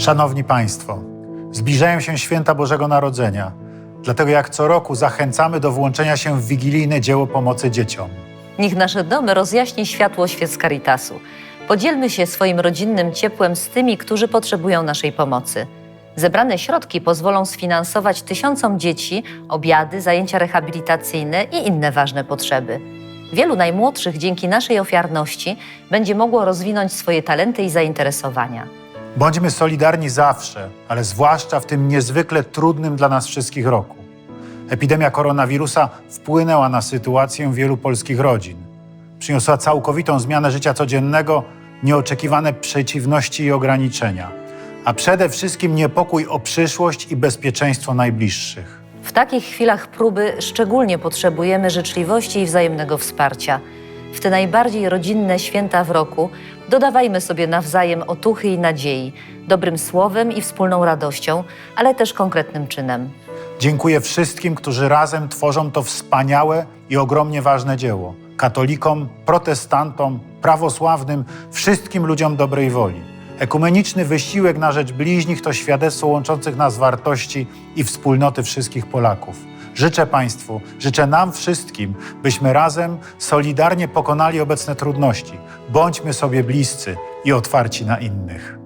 Szanowni Państwo, zbliżają się święta Bożego Narodzenia, dlatego jak co roku zachęcamy do włączenia się w wigilijne dzieło pomocy dzieciom. Niech nasze domy rozjaśni światło świec Caritasu. Podzielmy się swoim rodzinnym ciepłem z tymi, którzy potrzebują naszej pomocy. Zebrane środki pozwolą sfinansować tysiącom dzieci obiady, zajęcia rehabilitacyjne i inne ważne potrzeby. Wielu najmłodszych dzięki naszej ofiarności będzie mogło rozwinąć swoje talenty i zainteresowania. Bądźmy solidarni zawsze, ale zwłaszcza w tym niezwykle trudnym dla nas wszystkich roku. Epidemia koronawirusa wpłynęła na sytuację wielu polskich rodzin. Przyniosła całkowitą zmianę życia codziennego, nieoczekiwane przeciwności i ograniczenia, a przede wszystkim niepokój o przyszłość i bezpieczeństwo najbliższych. W takich chwilach próby szczególnie potrzebujemy życzliwości i wzajemnego wsparcia. W te najbardziej rodzinne święta w roku dodawajmy sobie nawzajem otuchy i nadziei, dobrym słowem i wspólną radością, ale też konkretnym czynem. Dziękuję wszystkim, którzy razem tworzą to wspaniałe i ogromnie ważne dzieło. Katolikom, protestantom, prawosławnym, wszystkim ludziom dobrej woli. Ekumeniczny wysiłek na rzecz bliźnich to świadectwo łączących nas wartości i wspólnoty wszystkich Polaków. Życzę Państwu, życzę nam wszystkim, byśmy razem solidarnie pokonali obecne trudności. Bądźmy sobie bliscy i otwarci na innych.